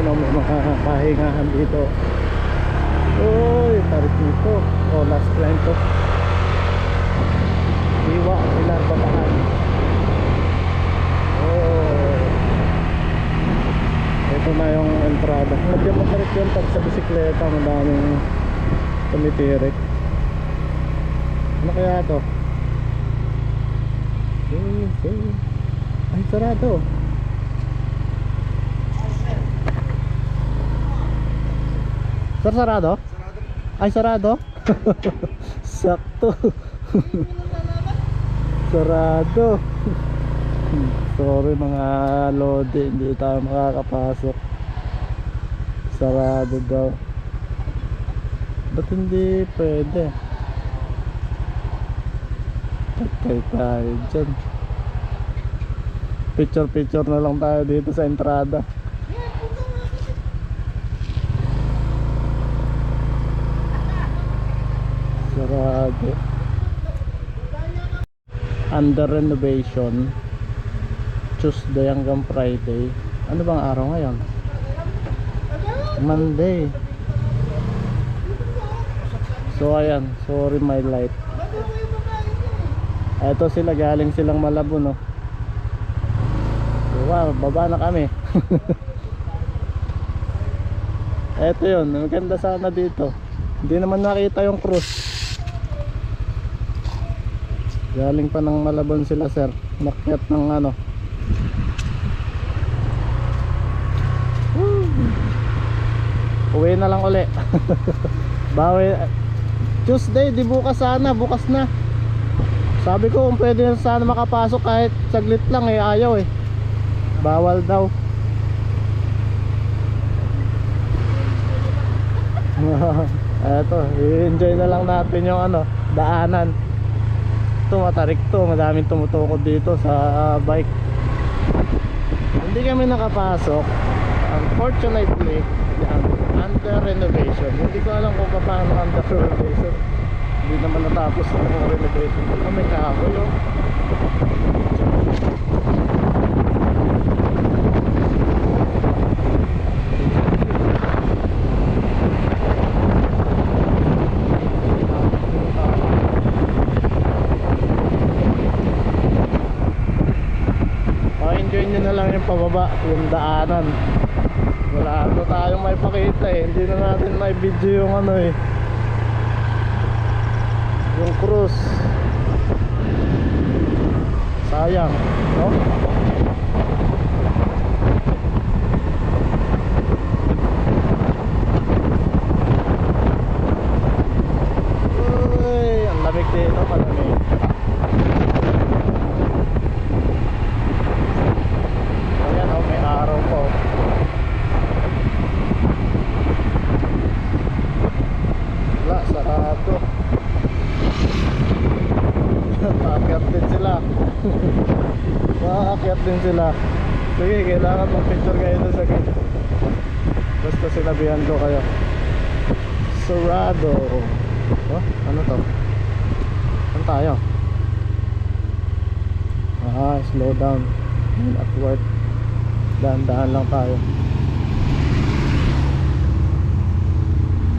Ayan o, may mga pahingahan dito. Uy, tarik nito. O, last climb to. Iwa, Pilar, Bataan. Oh. Ito na yung entrada. Medyo matarik yun pag sa bisikleta. Madaming tumitirik. Ano kaya to? Ay, sarado. Sir, sarado? Ay, sarado? Sakto. sarado. Sorry mga lodi, hindi tayo makakapasok. Sarado daw. Ba't hindi pwede? Patay tayo dyan. Picture picture na lang tayo dito sa entrada. Sarado. Under renovation. Tuesday hanggang Friday. Ano bang araw ngayon? Monday. So ayan, sorry my light. Ito sila galing silang Malabo no. Wow, baba na kami. Ito yun, maganda sana dito. Hindi naman nakita yung cruise. Galing pa ng Malabon sila sir. Nakyat ng ano. Woo! Uwi na lang uli. Bawi. Tuesday, di bukas sana. Bukas na. Sabi ko kung pwede na sana makapasok kahit saglit lang eh. Ayaw eh. Bawal daw. Eto, i-enjoy na lang natin yung ano, daanan. Ito matarik to, madaming tumutukod dito sa ah, bike. Hindi kami nakapasok. Unfortunately, under renovation. Hindi ko alam kung paano under renovation. Hindi naman natapos ang renovation. Ito may kahoy oh. Pa-enjoy nyo na lang yung pababa, yung daanan. Wala ano tayong may pakita eh. Hindi na natin may video yung ano eh. Yung cruise. Sayang, no? Uy, ang lamig dito, malamig. Ayan oh, may araw po. Wala, sarado. Paakyat din sila. Paakyat din sila. Sige, kailangan mag-picture kayo doon sa gate. Basta sinabihan ko kayo. Sarado. Oh, ano to? Saan tayo? Ah, slow down. Work. Dahan-dahan lang tayo.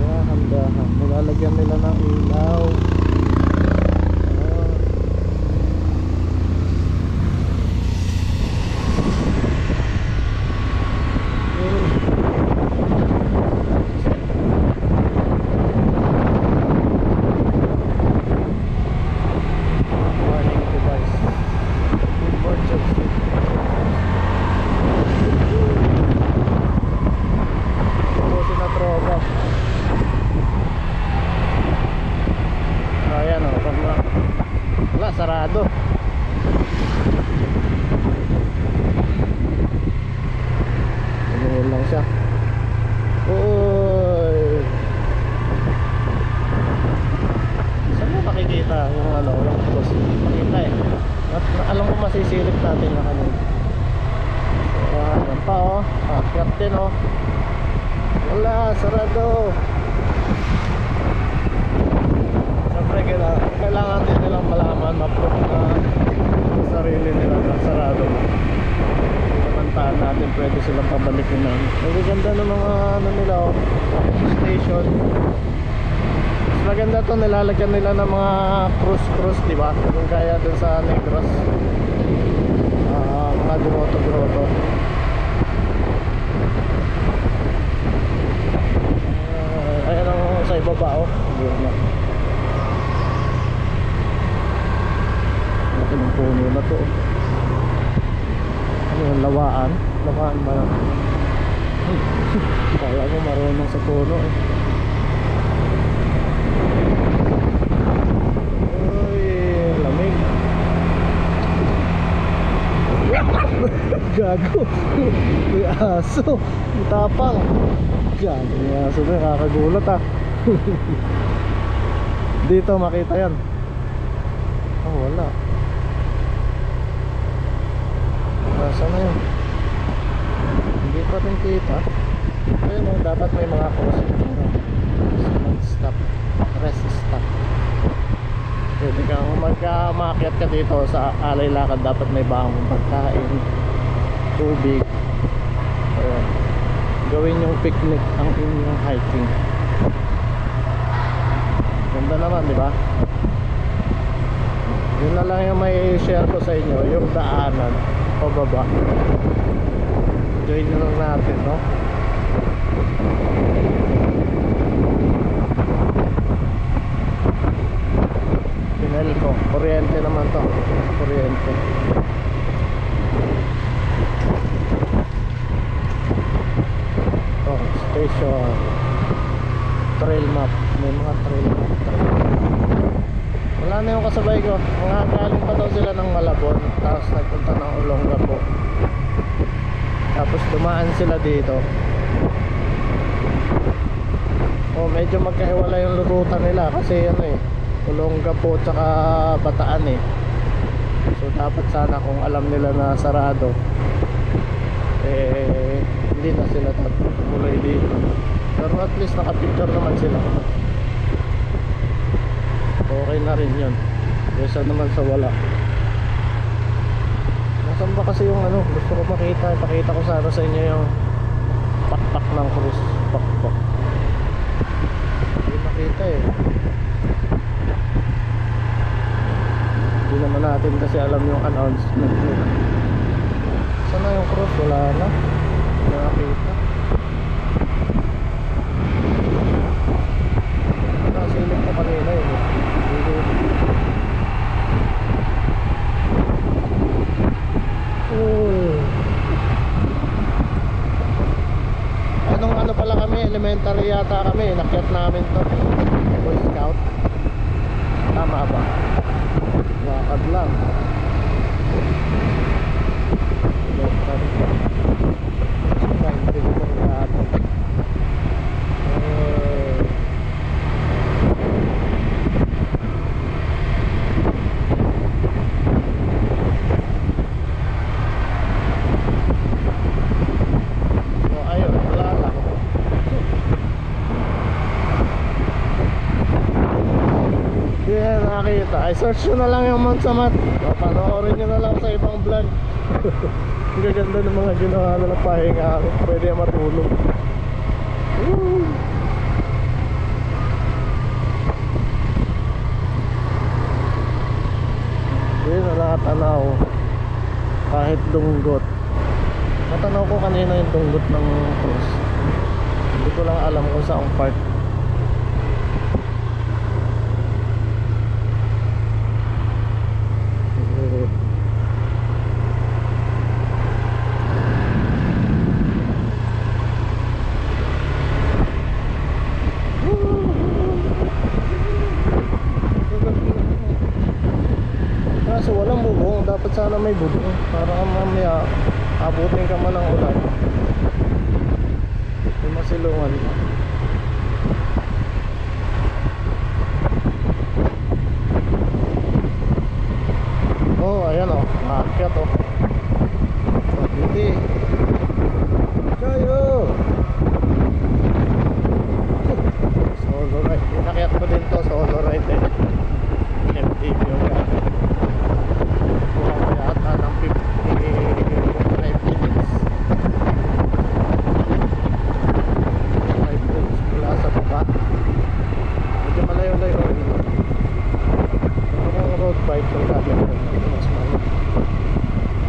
Dahan-dahan. Nilalagyan nila ng ilaw. Ah. Morning device. Emergency. Pusin na tropa. Ayan o. Wala. Wala, sarado. Tumingin lang siya. Uy. Saan mo makikita yung ano, yung cross? Makita eh. At alam ko masisilip natin na ano. So, ayan pa oh. Akyat din oh. Wala, sarado. Siyempre, kailangan, kailangan din nilang malaman, ma-prove na sa sarili nila na sarado. Samantahan natin pwede silang pabalikin na. Magaganda ng mga ano nila oh, station. Maganda to nilalagyan nila ng mga cruise cruise, di ba? Yung kaya dun sa Negros. Ah, mga grotto grotto. Ah, ayan ang sa ibaba oh. Yun na. Laki ng puno na to. Ano yung lawaan? Lawaan ba lang? Kala mo marunong sa puno eh. Uy, lamig. Gago. May aso. May tapang. Gago may aso na. Kakagulat ah. Dito makita yan. Oh, wala. Nasa na yun? Hindi pa rin kita. Ayun oh, dapat may mga crossing dito. Stop. Rest stop. Pwede kang magka maakyat ka dito sa alay lakad dapat may bahang pagkain, tubig. Ayun. Gawin yung picnic ang inyong hiking. Ganda naman, di ba? Yun na lang yung may share ko sa inyo, yung daanan pababa. Join na lang natin, no? Pinel ko, kuryente naman to. Kuryente. Oh, station. Trail map. May mga trail map. Trail. Wala na yung kasabay ko. Mga galing pa daw sila ng Malabon. Tapos nagpunta ng Olongapo. Tapos dumaan sila dito. Oh, medyo magkahiwala yung ruta nila kasi ano eh, Olongapo tsaka Bataan eh. So dapat sana kung alam nila na sarado eh hindi na sila tumuloy dito. Pero at least nakapicture naman sila. Okay na rin yun. Kesa naman sa wala. Nasan ba kasi yung ano? Gusto ko makita. Pakita ko sana sa inyo yung pakpak ng cruise pakpak. Hindi makita eh hindi naman natin kasi alam yung announcement nila saan na yung cruise wala na hindi nakita Nakasilip. Oh. Anong ano pala kami, elementary yata kami, nakyat namin to. Boy Scout. Tama ba? Lakad lang. Elementary. Scientific yata. Eh. So ayun, wala lang. Hindi na nakakita. Ay, search nyo na lang yung Monsamat. O, panoorin nyo na lang sa ibang vlog. Ang gaganda ng mga ginawa na ng pahinga. Pwede matulog. Woo! Hindi na nakatanaw. Kahit dunggot. Natanaw ko kanina yung tunggot ng cross. Hindi ko lang alam kung saan part. Dapat sana may bubong para mamaya abutin ka man ng ulan. May masilungan rin hindi mas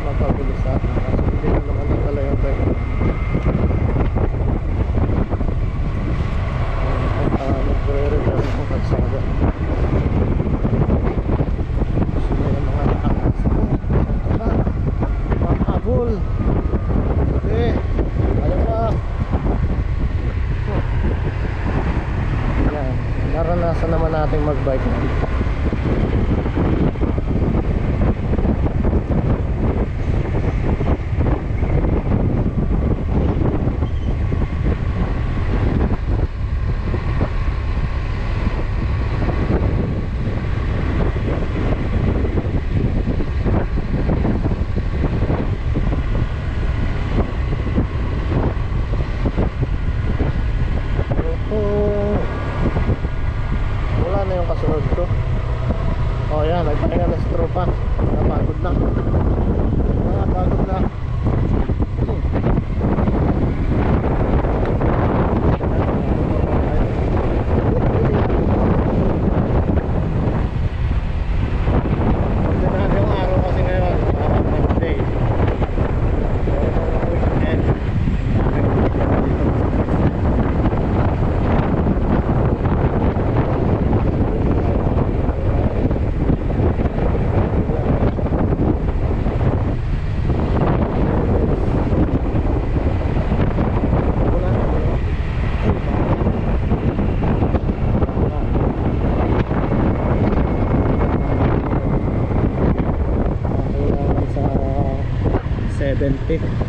mapabilis sa atin kasi hindi na naman nadala yung tayo nagre-return yung kalsada so may mga nakakas ko tara mahabol sabi alam na naranasan naman natin magbike. na Kailangan sa 70